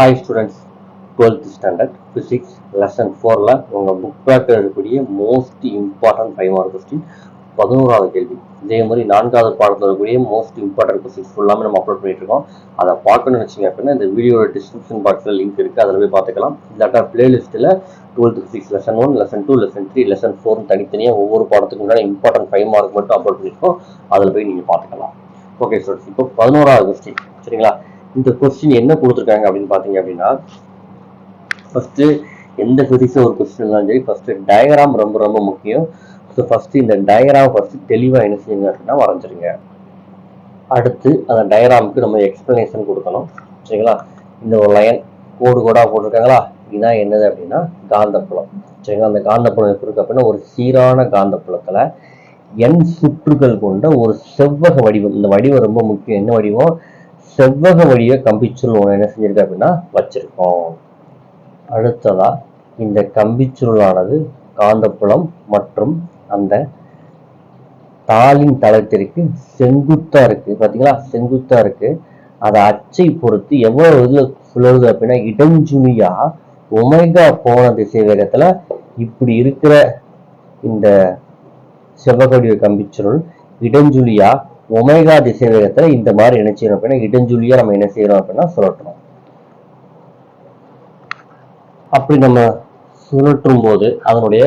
Hi students twelfth standard physics lesson ஃபோரில் உங்கள் book பேக்கில் இருக்கக்கூடிய most important five mark question பதினோராவது கேள்வி. இதே மாதிரி நான்காவது பாடத்தில் இருக்கக்கூடிய மோஸ்ட் இம்பார்ட்டன்ட் கொஸ்டின்ஸ் ஃபுல்லாமே நம்ம அப்லோட் பண்ணிட்டு இருக்கோம். அதை பார்க்கணும்னு வச்சிங்க அப்படின்னா இந்த வீடியோட டிஸ்கிரிப்ஷன் பாக்ஸில் லிங்க் இருக்குது அதில் போய் பார்த்துக்கலாம். இல்லாட்டா பிளேலிஸ்ட்டில் twelfth physics lesson one lesson two lesson three lesson ஃபோர்னு தனித்தனியாக ஒவ்வொரு பாடத்துக்கு முன்னாடி இம்பார்ட்டன்ட் ஃபைவ் மார்க் மட்டும் அப்லோட் பண்ணியிருக்கோம் அதில் போய் நீங்கள் பார்த்துக்கலாம். ஓகே ஸ்டூடெண்ட்ஸ் இப்போ பதினோராவது கொஸ்டின் சரிங்களா? இந்த கொஸ்டின் என்ன கொடுத்துருக்காங்க அப்படின்னு பார்த்தீங்க அப்படின்னா ஃபஸ்ட்டு எந்த ஃபிசிக்ஸும் ஒரு கொஸ்டின்லாம் சரி ஃபஸ்ட்டு டயக்ராம் ரொம்ப ரொம்ப முக்கியம். ஸோ ஃபஸ்ட்டு இந்த டயக்ராம் ஃபஸ்ட்டு தெளிவாக என்ன செய்யுங்க அப்படின்னா வரைஞ்சிருங்க. அடுத்து அந்த டயக்ராமுக்கு நம்ம எக்ஸ்ப்ளனேஷன் கொடுக்கணும். சரிங்களா? இந்த ஒரு லைன் கோடு கோடாக போட்டிருக்காங்களா? இதுதான் என்னது அப்படின்னா காந்தப்புலம். சரிங்களா? அந்த காந்தப்புலம் எப்படி இருக்கு அப்படின்னா ஒரு சீரான காந்தப்புலத்தில் என் சுற்றுகள் கொண்ட ஒரு செவ்வக வடிவம். இந்த வடிவம் ரொம்ப முக்கியம். என்ன வடிவம்? செவ்வக வழிய கம்பிச்சுருள் ஒன்று என்ன செஞ்சிருக்கு அப்படின்னா வச்சிருக்கோம். அடுத்ததா இந்த கம்பிச்சுருளானது காந்தப்புலம் மற்றும் அந்த தாளின் தளத்திற்கு செங்குத்தா இருக்கு. பாத்தீங்களா? செங்குத்தா இருக்கு. அதை அச்சை பொறுத்து எவ்வளவு இதுல சுழலுது அப்படின்னா இடஞ்சுழியாக ஒமைகா போன திசை வேகத்துல இப்படி இருக்கிற இந்த செவ்வகடிய கம்பிச்சுருள் இடஞ்சுழியா ஒமேகா திசை வேகத்தில் இந்த மாதிரி என்ன செய்யறோம் அப்படின்னா இடஞ்சுழியா நம்ம என்ன செய்யறோம் அப்படின்னா சுழற்றோம் அப்படி நம்ம சுழற்றும் போது அதனுடைய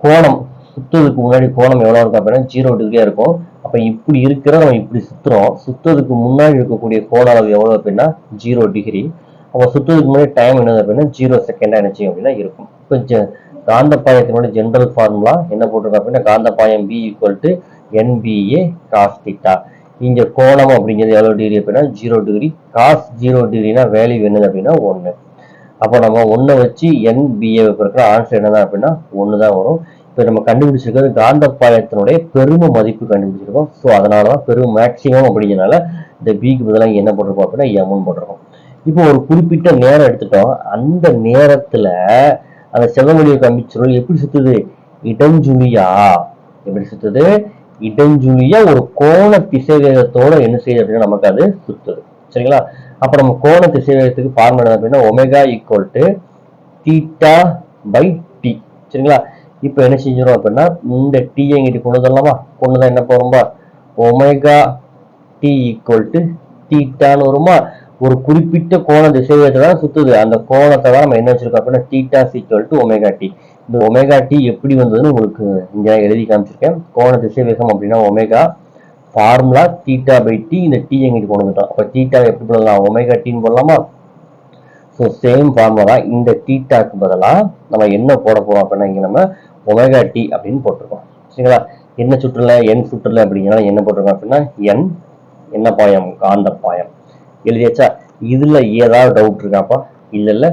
கோணம் சுத்துறதுக்கு முன்னாடி கோணம் எவ்வளவு இருக்கும் அப்படின்னா ஜீரோ டிகிரியா இருக்கும். அப்ப இப்படி இருக்கிற நம்ம இப்படி சுத்துறோம். சுத்துறதுக்கு முன்னாடி இருக்கக்கூடிய கோண அளவு எவ்வளவு அப்படின்னா ஜீரோ டிகிரி அப்ப சுத்துறதுக்கு முன்னாடி டைம் என்னது அப்படின்னா ஜீரோ செகண்டா என்ன செய்யும் அப்படின்னா இருக்கும். இப்போ ஜ- காந்தப்பாயத்தினுடைய ஜென்ரல் ஃபார்முலா என்ன போட்டிருக்கோம் அப்படின்னா காந்தப்பாயம் B equal to NBA cos theta இங்க கோணம் அப்படிங்கிறது எவ்வளவு டிகிரி அப்படின்னா ஜீரோ டிகிரி காஸ் ஜீரோ டிகிரினா வேல்யூ என்னது அப்படின்னா ஒன்று அப்போ நம்ம ஒன்றை வச்சு என்பிஏ இருக்கிற ஆன்சர் என்னதான் அப்படின்னா ஒன்று தான் வரும். இப்போ நம்ம கண்டுபிடிச்சிருக்கிறது காந்தப்பாயத்தினுடைய பெரும மதிப்பு கண்டுபிடிச்சிருக்கோம். ஸோ அதனால தான் பெரும் மேக்ஸிமம் அப்படிங்கிறனால இந்த பிக்கு பதிலாக என்ன போட்டிருக்கோம் அப்படின்னா எம்னு போட்டிருக்கோம். இப்போ ஒரு குறிப்பிட்ட நேரம் எடுத்துட்டோம். அந்த நேரத்துல அந்த செவ்வொழியை கம்பிச்சுருள் எப்படி சுத்துது? இடஞ்சுழியா எப்படி சுத்துது? இடஞ்சுழியா ஒரு கோண திசைவேகத்தோட என்ன செய்யுது அப்படின்னா நமக்கு அது சுத்துது. சரிங்களா? அப்ப நம்ம கோண திசைவேகத்துக்கு ஃபார்முலா அப்படின்னா omega equal to theta by t சரிங்களா? இப்போ என்ன செஞ்சிடும் அப்படின்னா இந்த டி எங்கிட்ட கொண்டு வரலாமா கொண்டு தான் என்ன போறோம்பா ஒமேகா டி ஈக்குவல் டு தீட்டான்னு வருமா? ஒரு குறிப்பிட்ட கோண திசைவேகத்தை தான் சுத்துது. அந்த கோணத்தை தான் நம்ம என்ன வச்சிருக்கோம் அப்படின்னா theta is equal to omega t இந்த ஒமேகா டி எப்படி வந்ததுன்னு உங்களுக்கு இங்கே எழுதி காமிச்சிருக்கேன். கோண திசைவேகம் அப்படின்னா omega formula theta by t இந்த டி எங்கிட்டு கொண்டு வந்துட்டோம் அப்போ டீட்டா எப்படி போடலாம்? ஒமேகா டீன்னு போடலாமா? ஸோ சேம் ஃபார்முலா தான் இந்த டீட்டாக்கு பதிலாக நம்ம என்ன போட போகிறோம் அப்படின்னா இங்கே நம்ம ஒமேகா டி அப்படின்னு போட்டிருக்கோம். சரிங்களா? என்ன சுற்றுல என் சுற்றுல அப்படிங்கிறனால என்ன போட்டிருக்கோம் அப்படின்னா என் என்ன பாயம்? காந்த பாயம். எழுதியாச்சா? இதில் ஏதாவது டவுட் இருக்காப்பா? இல்லை இல்லை.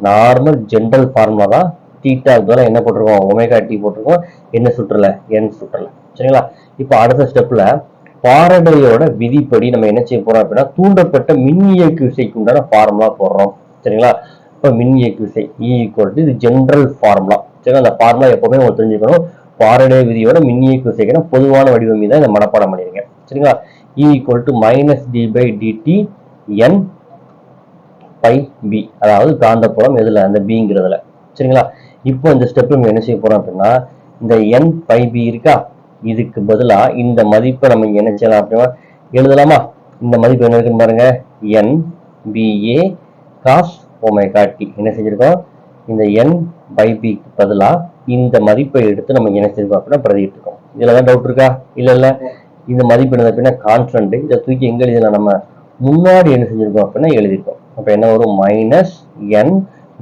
நார்மல் ஜென்ரல் ஃபார்முலா தான் தீட்டாக்கு பதிலாக என்ன போட்டிருக்கோம்? ஒமேகா டி போட்டிருக்கோம். என்ன சுற்றுல? என் சுற்றுல. சரிங்களா? இப்போ அடுத்த ஸ்டெப்ல பாரடையோட விதிப்படி நம்ம என்ன செய்ய போறோம் அப்படின்னா தூண்டப்பட்ட மின் இயக்கு விசைக்கு உண்டான ஃபார்முலா போடுறோம். சரிங்களா? இப்போ மின் இயக்கு விசை e இ ஈக்குவல் இது ஜென்ரல் ஃபார்முலா சரிங்களா? அந்த ஃபார்முலா எப்பவுமே உங்களுக்கு தெரிஞ்சுக்கணும். பாரடே விதியோட மின் இயக்கு விசைக்கான பொதுவான வடிவம் தான் இதை மனப்பாடம் பண்ணியிருக்கேன் சரிங்களா? E equal to minus d by dt N by B அதாவது காந்தப்புறம் எதுல? அந்த பிங்கிறதுல சரிங்களா? இப்போ இந்த ஸ்டெப் நம்ம என்ன செய்ய போகிறோம் அப்படின்னா இந்த என் பை பி இருக்கா? இதுக்கு பதிலாக இந்த மதிப்பை நம்ம என்ன செய்யலாம் அப்படின்னா எழுதலாமா? இந்த மதிப்பு என்ன இருக்குன்னு பாருங்க. N BA cos omega t என்ன செஞ்சுருக்கோம்? இந்த என் பை பிக்கு பதிலாக இந்த மதிப்பை எடுத்து நம்ம என்ன செஞ்சிருக்கோம் அப்படின்னா பிரதிட்டு இருக்கோம் இதில் தான் டவுட் இருக்கா? இல்லை இல்லை. இந்த மதிப்பு என்ன அப்படின்னா கான்ஸ்டன்ட் இதை தூக்கி எங்கே எழுதலாம் நம்ம? முன்னாடி என்ன செஞ்சிருக்கோம் அப்படின்னா எழுதியிருக்கோம். அப்போ என்ன வரும்? மைனஸ் என்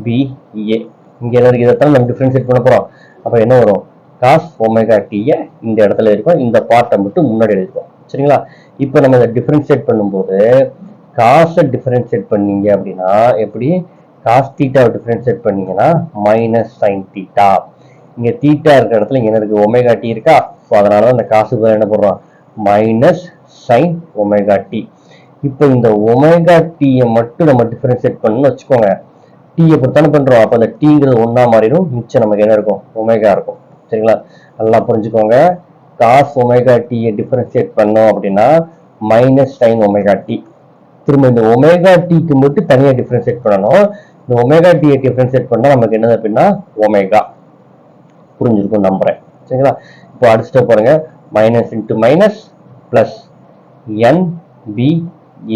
பிஏ இங்கே என்ன இருக்குது இதைத்தான் நம்ம டிஃபரன்ஷியேட் பண்ண போகிறோம் அப்போ என்ன வரும்? காஸ் ஒமேகா டீயை இந்த இடத்துல இருக்கும் இந்த பார்ட்டை மட்டும் முன்னாடி எழுதிருக்கோம் சரிங்களா? இப்போ நம்ம இதை டிஃபரன்ஷியேட் பண்ணும்போது காசை டிஃபரன்ஷியேட் பண்ணீங்க அப்படின்னா எப்படி? காஸ் தீட்டாவை டிஃபரன்ஷியேட் பண்ணீங்கன்னா மைனஸ் சைன் தீட்டா இங்கே தீட்டா இருக்கிற இடத்துல இங்கே என்ன ஒமேகா டி இருக்கா? ஸோ அதனால தான் காசு பதிலா என்ன பண்ணுறோம் மைனஸ் சைன் ஒமேகா டி இப்போ இந்த ஒமேகா டீயை மட்டும் நம்ம டிஃபரன்ஷியேட் பண்ணணும்னு வச்சுக்கோங்க. டீயை பொறுத்தானே பண்ணுறோம் அப்போ அந்த டீங்கிறது ஒன்றா மாறிடும். மிச்சம் நமக்கு என்ன இருக்கும்? ஒமேகா இருக்கும். சரிங்களா? நல்லா புரிஞ்சுக்கோங்க. காஸ் ஒமேகா டீயை டிஃபரன்ஷியேட் பண்ணோம் அப்படின்னா மைனஸ் டைன் ஒமேகா டி திரும்ப இந்த ஒமேகா டீக்கு மட்டும் தனியாக டிஃப்ரென்ஷியேட் பண்ணணும். இந்த ஒமேகா டீயை டிஃப்ரென்ஷியேட் பண்ணா நமக்கு என்னது அப்படின்னா ஒமேகா புரிஞ்சிருக்கும் நம்புறேன். சரிங்களா? இப்போ அடுத்த பாருங்க. Minus into minus plus N B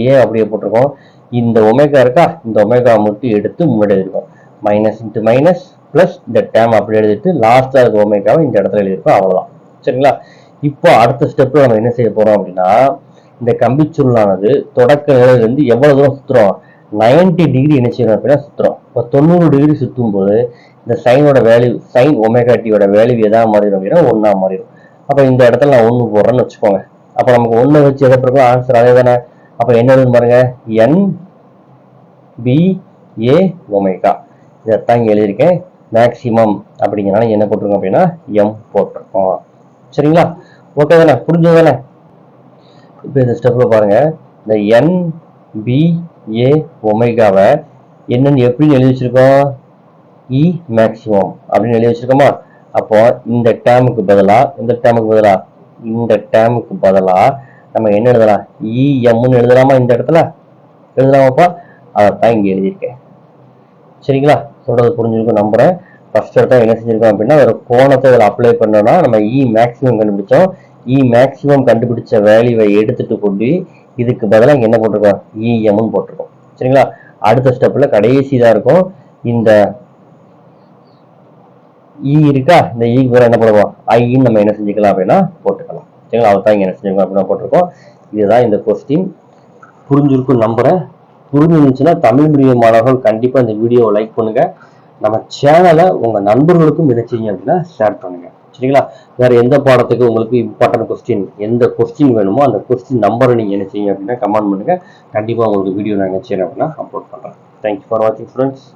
A அப்படியே போட்டிருக்கோம். இந்த ஒமேகா இருக்கா? இந்த ஒமேகா மட்டும் எடுத்து முன்னாடி எழுதிருக்கோம் மைனஸ் இன்ட்டு மைனஸ் பிளஸ் இந்த டேம் அப்படி எழுதிட்டு லாஸ்ட்டாக இருக்க ஒமேகாவை இந்த இடத்துல எழுதியிருக்கோம் அவ்வளோதான் சரிங்களா? இப்போ அடுத்த ஸ்டெப்ல நம்ம என்ன செய்ய போறோம் அப்படின்னா இந்த கம்பிச்சுருளானது தொடக்க நிலையிலிருந்து எவ்வளவு தூரம் சுத்துறோம்? 90 டிகிரி என்ன செய்யணும் அப்படின்னா சுத்துறோம். இப்போ தொண்ணூறு டிகிரி சுத்தும் போது இந்த சைனோட வேல்யூ சைன் ஒமேகா டியோட வேல்யூ எதா மாறிடும் அப்படின்னா ஒன்றா மாறிடும். அப்போ இந்த இடத்துல நான் ஒன்று போடுறேன்னு வச்சுக்கோங்க. அப்போ நமக்கு ஒன்று வச்சு எதை பிறகு ஆன்சர் அதே தானே அப்போ என்ன எழுதுன்னு பாருங்க? என் பி ஏ ஒமேகா இதைத்தான் இங்கே எழுதியிருக்கேன். மேக்ஸிமம் அப்படிங்கிறனால என்ன போட்டிருக்கோம் அப்படின்னா எம் போட்டிருக்கோம். சரிங்களா? ஓகே தானே? புரிஞ்சது தானே? இப்போ இந்த ஸ்டெப்பில் பாருங்கள் இந்த என் பி ஏ ஒமேகாவை என்னென்னு எப்படின்னு எழுதி வச்சுருக்கோம்? இ e மேக்ஸிமம் அப்படின்னு எழுதி வச்சிருக்கோமா? அப்போ இந்த டேமுக்கு பதிலாக இந்த டேமுக்கு பதிலாக இந்த டேமுக்கு பதிலாக நம்ம என்ன எழுதலாம்? இஎம்னு எழுதலாமா இந்த இடத்துல? எழுதலாமாப்பா அதைத்தான் இங்கே எழுதியிருக்கேன். சரிங்களா? சொல்றது புரிஞ்சிருக்கும் நம்புறேன். ஃபர்ஸ்ட் இடத்துல என்ன செஞ்சிருக்கோம் அப்படின்னா ஒரு கோணத்தை இதில் அப்ளை பண்ணோம்னா நம்ம e இ மேக்ஸிமம் கண்டுபிடிச்சோம். E இ மேக்ஸிமம் கண்டுபிடிச்ச வேல்யூவை எடுத்துட்டு கொண்டு இதுக்கு பதிலாக என்ன போட்டிருக்கோம்? E, இஎம்னு போட்டிருக்கோம். சரிங்களா? அடுத்த ஸ்டெப்ல கடைசி தான் இருக்கும். இந்த இ இருக்கா? இந்த இக்கு என்ன பண்ணுவோம் ஐன்னு நம்ம என்ன செஞ்சுக்கலாம் அப்படின்னா போட்டுக்கலாம். சரிங்களா அதை தான் என்ன அப்படின்னா போட்டிருக்கோம். இதுதான் இந்த கொஸ்டின் புரிஞ்சிருக்கும் நம்புகிறேன் புரிஞ்சிருந்துச்சுன்னா தமிழ் மீடியம் மாணவர்கள் கண்டிப்பா இந்த வீடியோவை லைக் பண்ணுங்க. நம்ம சேனலை உங்க நண்பர்களுக்கும் என்ன அப்படின்னா ஷேர் பண்ணுங்க. சரிங்களா? வேற எந்த பாடத்துக்கு உங்களுக்கு இம்பார்ட்டன்ட் கொஸ்டின் எந்த கொஸ்டின் வேணுமோ அந்த கொஸ்டின் நம்பரை நீங்க என்ன செய்யுங்க அப்படின்னா கமெண்ட் பண்ணுங்க. கண்டிப்பா உங்களுக்கு வீடியோ நான் என்ன அப்படின்னா அப்லோட் பண்ணுறேன் தேங்க்யூ ஃபார் வாட்சிங் ஃப்ரெண்ட்ஸ்